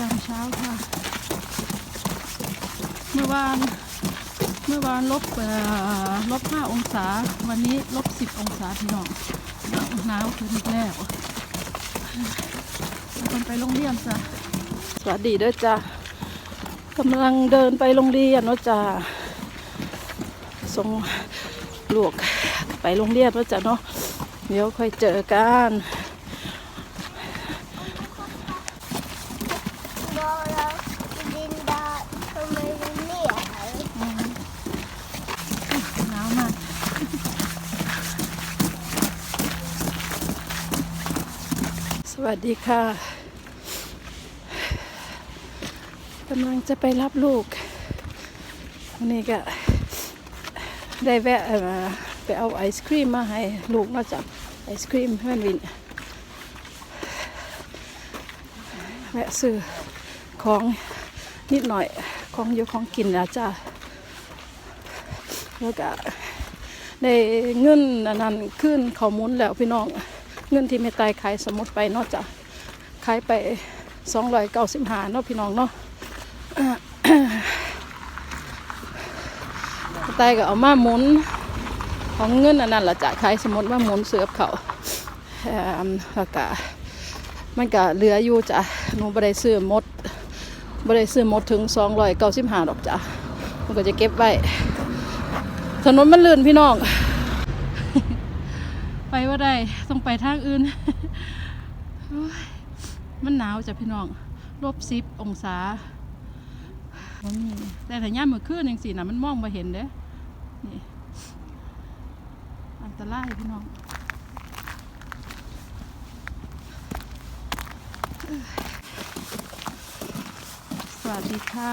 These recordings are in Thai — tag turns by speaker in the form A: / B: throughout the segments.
A: ยามเช้าค่ะ เมื่อวานเมื่อวานลบลบห้าองศา วันนี้ลบสิบองศาพี่น้องหนาวหนาวขึ้นอีกแล้วคนไปโรงเรียนจ้ะสวัสดีด้วยจ้ะกำลังเดินไปโรงเรียนนะจ้ะส่งลูกไปโรงเรียนนะจ้ะเนาะเดี๋ยวค่อยเจอกัน
B: Bara Linda kommer ner här.
A: หนาวมาก ส วัสดีค่ะกำลังจะไปรับลูกวันนี้ก็ได้แวะไปเอาไอศครีมมาให้ลูกมาจากไอศครีมเพื่อนวินแวะซื้อของนิดหน่อยของอยู่ของกินนะจ้าแล้วก็ได้เงินอันนั้นขึ้นเขามุนแล้วพี่น้อง เงินที่ไม่ตายขายสมุดไปเนอกจากขายไปสองร้อยเก้าสิบห้าเนาะพี่น้องเนาะตายก็เอามาหมุนของเงินอันนั้นละจะขายสมุดมาหมุนเสือกับเขาแล้วก็มันก็เหลืออยู่จ้ะหนูบ่ได้ซื้อมดบ่ได้ซื้อมดถึงสองร้อยเก้าสิบห้าดอกจ้ะมันก็จะเก็บไว้ถนนมันลื่นพี่น้อง ไปว่าได้ต้องไปทางอื่น มันหนาวจ้ะพี่น้องลบสิบองศาบ่มีแต่ถ้าย่ามมือคืนจังสินะมันมองมาเห็นเด้นี่อันตรายพี่น้องสวัสดีค่ะ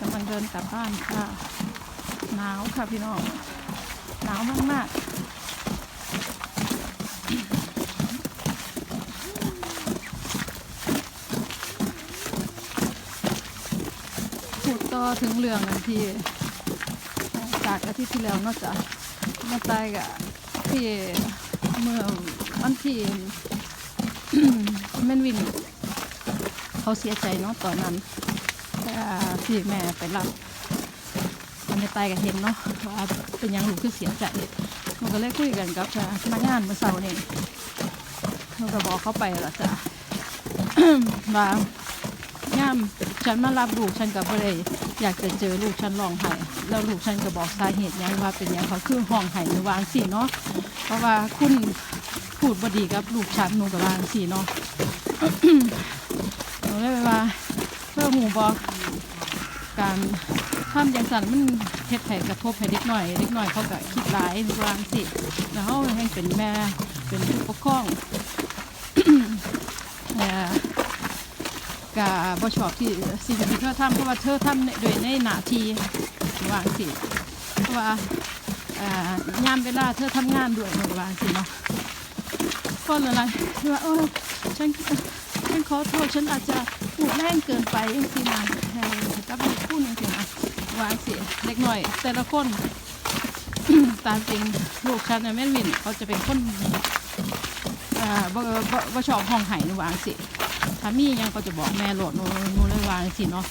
A: กำลังเดินกลับบ้านค่ะ หนาวค่ะพี่น้อง หนาวมากๆ พูดต่อถึงเรื่องนั้นที่จากอาทิตย์ที่แล้วนอกจากมาตายกับที่เมื่อวันที่แม่นวิน เขาเสียใจเนาะตอนนั้นที่แม่ไปรับมันจะตายกับเห็นเนาะว่าเป็นยังลูกคือเสียใจมันก็เลยคุยกันกับพนักงานเมื่อเช้านี่มันก็บอกเขาไปแล้วจ้ะว่า ย่ามฉันมารับลูกฉันก็บ่ได้อยากจะเจอลูกฉันร้องไห้แล้วลูกฉันก็บอกสาเหตุยังว่าเป็นยังเขาคือห้องไห้หรือวาจังสิเนาะเพราะว่าคุณพูดบดีกับลูกฉันหนูกับวาจังสิเนาะหนูเลยว่าเพื่อหูบอกการทำอย่างสันมันเฮ็ดให้กระทบให้เด็กหน่อยเด็กหน่อยเขาก็คิดหลายวาจังสิแล้วเขาให้เป็นแม่เป็นผู้ปกครองเอ่อ กะบ่ชอบที่สิ่งที่เธอทำเพราะว่าเธอทำในโดยในหน้าที่วางสิเพราะว่ายามเวลาเธอทำงานด้วยหนูก็วาจังสิเนาะก็อะไรที่ว่าโอ้ฉันฉันขอโทษฉันอาจจะพูดแรงเกินไปจริงๆนะให้กับลูกพูดจริงๆนะวางสิเล็กหน่อย แต่ละคนตามจริงลูกฉันน่ะแม่นวินเขาจะเป็นคนอ่าบ่บ่ชอบห้องไห้หนูวางสิ ถ้ามียังก็จะบอกแม่โหลดนูนูเลยวางสิเนาะ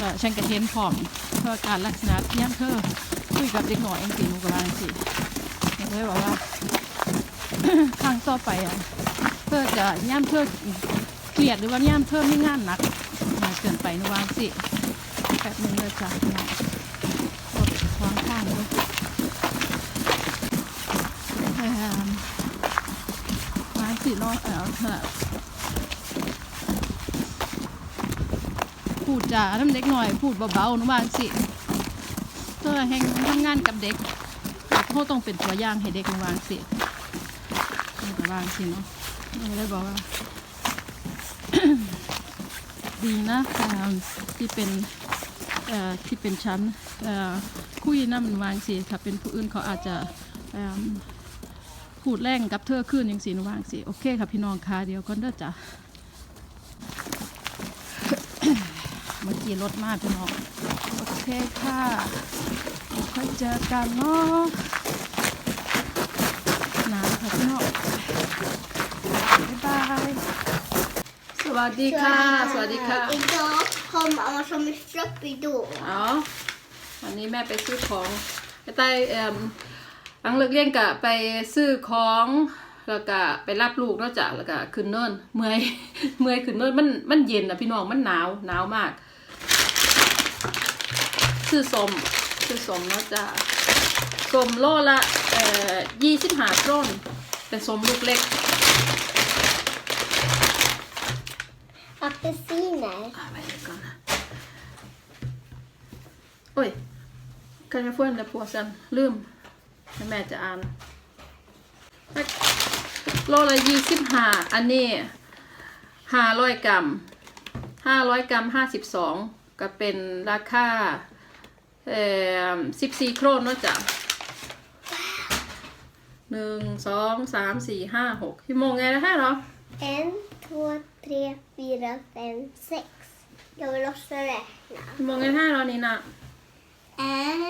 A: ก็ฉันก็เห็นพร้อมเพื่อการลักษณะเยี่ยมเธอคุยกับเด็กหน่อยเองสินูก็วางสิหนูเลยบอกว่าครั้งต่อไปอะเพื่อจะย่ามเธอเกลียดหรือว่าย่ามเธอไม่งานหนักหนักเกินไปนูวางสิแป๊บนึงเลยจ้ะพี่น้องรถขวางข้างเลยเอิ่มไม้สีเนาะเออขนาด พูดจาน้ำเด็กหน่อยพูดเบาๆนุบางสิเธอแห่งทำงานกับเด็กเขาต้องเป็นตัวอย่างให้เด็กนุบางสินูก็วางสิเนาะหนูเลยบอกว่า ดีนะที่เป็นที่เป็นชั้นคุยน้ำมันวางสิถ้าเป็นผู้อื่นเขาอาจจะพูดแรงกับเธอขึ้นอยังสีนว่างสิโอเคค่ะพี่น้องค่ะเดี๋ยวก่อนเด้อจ้ะ เมื่อกี้รถมากพี่น้อง โอเคค่ะค่อยเจอกันเนาะหนาวค่ะพี่น้องบ๊ายบาย สวัสวัสดีค่ะ สวัสดีค่ะ
B: Idag har mamma som är floppy då.
A: อ๋อวันนี้แม่ไปซื้อของไปใต้เอ่มหลังเลิกเรียนกะไปซื้อของแล้วก็ไปรับลูกเนาะจ้ะแล้วก็ขึ้นเนินเมื่อยเมื่อยขึ้นเนินมันมันเย็นนะพี่น้องมันหนาวหนาวมาก ซื้อสมซื้อสมเนาะจ้ะสมโลละเอ่อยี่สิบห้าโครนเป็นสมลูกเล็ก
B: Apelsiner.
A: อะไปเดี๋ยวก่อนนะโอ้ย kan jag få den där påsen? Lum. ให้แม่จะอ่าน โลละยี่สิบห้าอันนี้ห้าร้อยกรัมห้าร้อยกรัมห้าสิบสองก็เป็นราคาเอ่อ สิบสี่โครนเนาะจ้ะหนึ่งสองสามสี่ห้าหกพี่โมงไงนะฮะเหรอ
B: En, två, tre, fyra, fem, sex. Jag vill också räkna.
A: พี่โมงไงนะฮะเหรอนี่นะ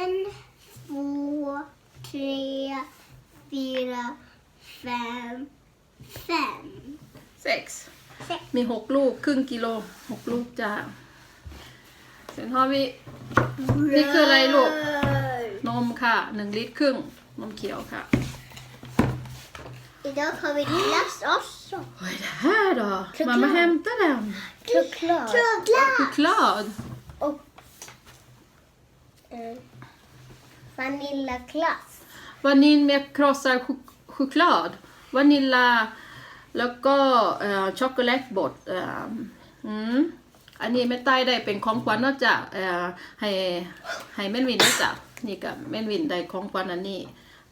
B: En, två, tre, fyra, fem, fem.
A: sex
B: Sex.
A: มีหกลูกครึ่งกิโลหกลูกจ้า เสร็จ har vi นี่คืออะไรลูก
B: Bröd.
A: นมค่ะหนึ่งลิตรครึ่ง นมเขียวค่ะ
B: Idag har vi glass också.
A: Vad är det här då?
B: Choklad.
A: Mamma hämta den.
B: Choklad. Choklad.
A: Choklad.
B: Och eh, vaniljglass.
A: Vanilj med krossad chok- choklad. Vanilla แล้วก็เอ่อช็อกโกแลตบดเอ่ออืม อันนี้แม่ใต้ได้เป็นของขวัญเนอกจากเอ่อให้ให้แม่นวินได้จ้ะนี่กับแม่นวินได้ของขวัญอันนี้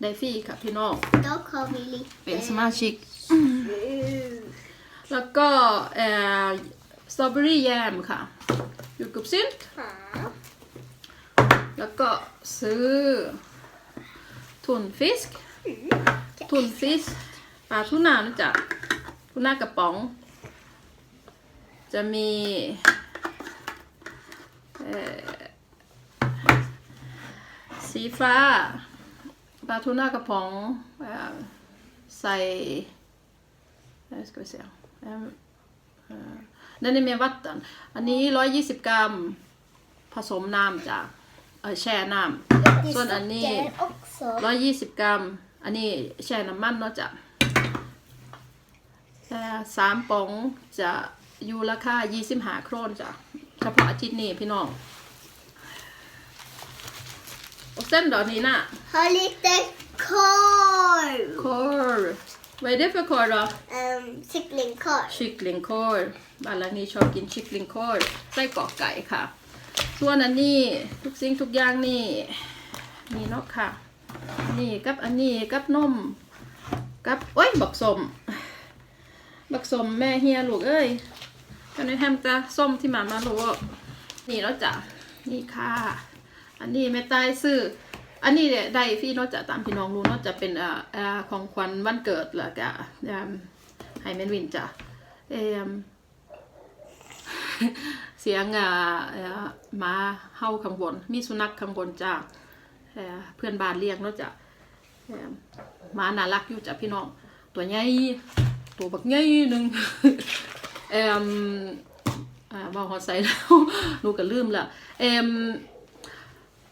A: ได้ฟรีค่ะพี่น้อง
B: Dock har vi lite...
A: เป็นสมาชิก
B: Mm.
A: แล้วก็เอ่อสตรอเบอรี่แยมค่ะยูกุบซิน
B: Ja.
A: แล้วก็ซื้อทุนฟิสทุนฟิสปลาทูน่านะจ๊ะทูน่ากระป๋อง จะมีเอ่อ สีฟ้าปลาทูน่ากระป๋องเอ่อใส่เอ่อ ska vi se Ehm, eh, den är med vatten อันนี้120กรัมผสมน้ำจ้ะแช่น้
B: Det är
A: Sån är ni.
B: socker också. ำ
A: ร้อยยี่สิบกรัม อันนี้แช่น้ำมันเนาะจ้ะสามป๋องจะอยู่ราคายี่สิบห้าโครนจ้ะ ฉพาะอาทิตย์นี้พี่น้อง och sen då Nina?
B: Har lite korv.
A: korv vad är det för korv då?
B: Um, kycklingkorv.
A: kycklingkorv บ้านหลังนี้ชอบกิน kycklingkorv ไส้กรอกไก่ค่ะ ส่วนอันนี้ทุกสิ่งทุกอย่างนี่นี่เนาะค่ะ นี่กับอันนี้กับนมกับโอ้ยบักสมบักสมแม่เฮียลูกเอ้ย กันในแฮมจะส้มที่หมามาลูกนี่เนาะจ้ะนี่ค่ะ อันนี้แม่ใต้ซื้อ อันนี้เนี่ยได้พี่นาะจะตามพี่น้องรู้นาะจะเป็นอ่าอ่าของขวัญวันเกิดแหละกะอ่าให้แมนวินจ้ะเอ่มเสียงอ่าอมาเห่าข้างบน มีสุนัขข้างบนจ้ะเอ่อเพื่อนบ้านเลี้ยงเนาะจ้ะเอ่อหมาน่ารักอยู่จ้ะพี่น้อง ตัวใหญ่ตัวบักใหญ่หนึ่ง เอ่มอ่าบอกฮอดใส่แล้วหนูก็ลืมละเอ่ม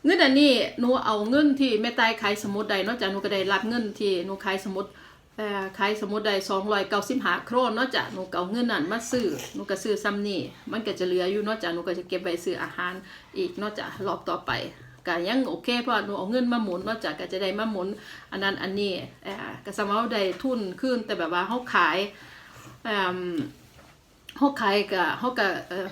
A: เงินอันนี้หนูเอาเงินที่แม่ตายขายสมุดใดนาะจ้ะหนูก็ได้รับเงินที่หนูขายสมุดขายสมุดใดสองร้อยเก้าสิบห้าโครนนาะจ้ะหนูเก็เอาเงินนั้นมาซื้อหนูก็ซื้อซ้ำนี่มันก็จะเหลืออยู่นาะจ้ะหนูก็จะเก็บไว้ซื้ออาหารอีกนาะจ้ะรอบต่อไปก็ยังโอเคเพราะหนูเอาเงินมาหมุนนาะจ้ะก็จะได้มาหมุนอันนั้นอันนี้เอ่อก็สามารถได้ทุนขึ้นแต่แบบว่าเขาขาย เอ่อเขาขายก็เขาก็เอ่อ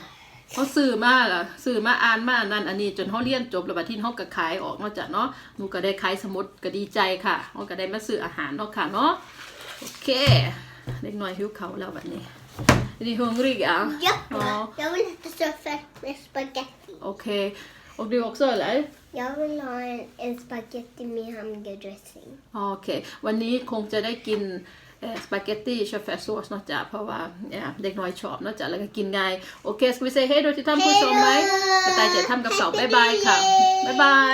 A: เขาซื้อมาล่ะซื้อมาอ่านมาอันนั่นอันนี้จนเขาเรียนจบแล้วบัดที่เขาก็ขายออกมาจากเนาะหนูก็ได้ขายสมุดก็ดีใจค่ะเขาก็ได้มาซื้ออาหารเนาะค่ะเนาะโอเคเล็กน้อยหิวเขาวแล้วบัดนี้ดีฮงริกอะ
B: Ja.
A: Ja.
B: Jag vill äta sötfett med spaghetti.
A: โอเค och du också eller
B: Jag vill ha en, en spaghetti med hamburgardressing.
A: โอเควันนี้คงจะได้กิน สปาเกตตี้ชอฟแฟซอสเนาะจ๊ะเพราะว่าเอ่อเด็กน้อยชอบเนาะจ๊ะแล้วก็กินง่ายโอเคสวิเซเฮโดยที่ท่านผู้ชมไหมกระต่ายจะทำกับเสาบ๊ายบายค่ะบ๊ายบาย